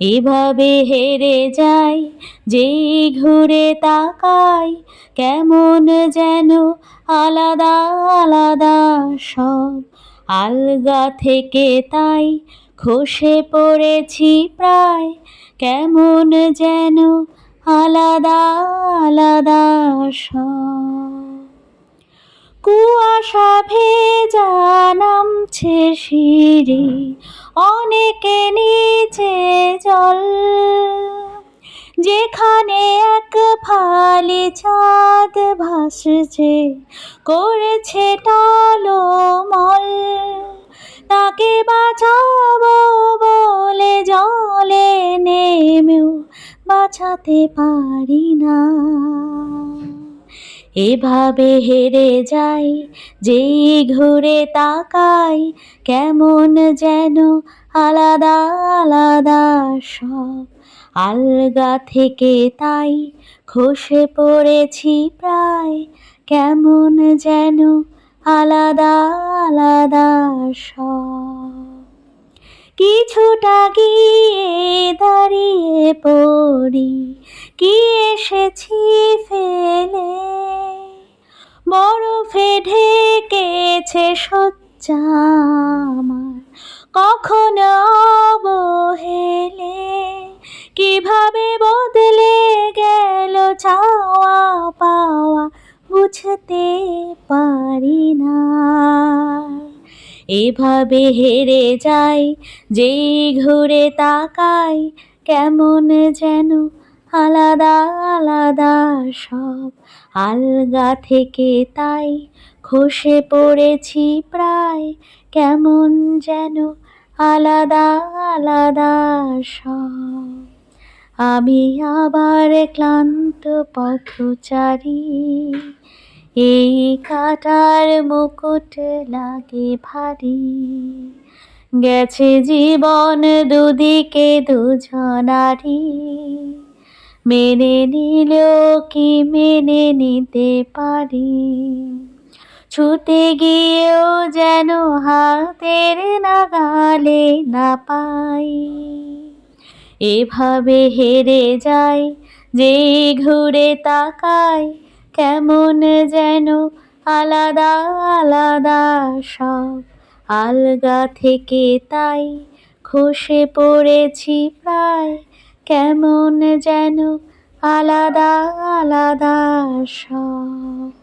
এভাবে হেরে যাই যেই ঘুরে তাকাই, কেমন যেন আলাদা আলাদা সব। আলগা থেকে তাই খসে পড়েছি প্রায়, কেমন যেন আলাদা আলাদা সব। কুয়াশা ভেজা নামছে সিঁড়ি, অনেকে নিচে জল। যেখানে এক ফালি চাঁদ ভাসছে, করেছে টলমল তাকে বাঁচাবো বলে জলে নেমেও বাঁচাতে পারি না। এভাবে হেরে যাই, যেই ঘুরে তাকাই, কেমন যেন আলাদা আলাদা সব। আলগা থেকে তাই খসে পড়েছি প্রায়, কেমন যেন আলাদা আলাদা সব। কিছুটা গিয়ে দাঁড়িয়ে পড়ি, কি এসেছি ফেলে বরফে ঢেকেছে সজ্জা আমার। কখনো অবহেলে কীভাবে বদলে গেল চাওয়া পাওয়া বুঝতে পারি না। এভাবে হেরে যাই, যেই ঘুরে তাকাই, কেমন যেন আলাদা আলাদা সব। আলগা থেকে তাই খসে পড়েছি প্রায়। কেমন যেন আলাদা আলাদা সব। আমি আবার ক্লান্ত পথচারী। এই কাটার মুকুট লাগে ভারী। গেছে জীবন দুদিকে দুজনারি। মেনে নিলেও কি মেনে নিতে পারি? ছুতে গিয়েও যেন হাতের নাগালে না পাই। এভাবে হেরে যাই, যে ঘুরে তাকাই, কেমন যেন আলাদা আলাদা সব আলগা থেকে তাই, খসে পড়েছি প্রায়। কেমন যেন আলাদা আলাদা সব।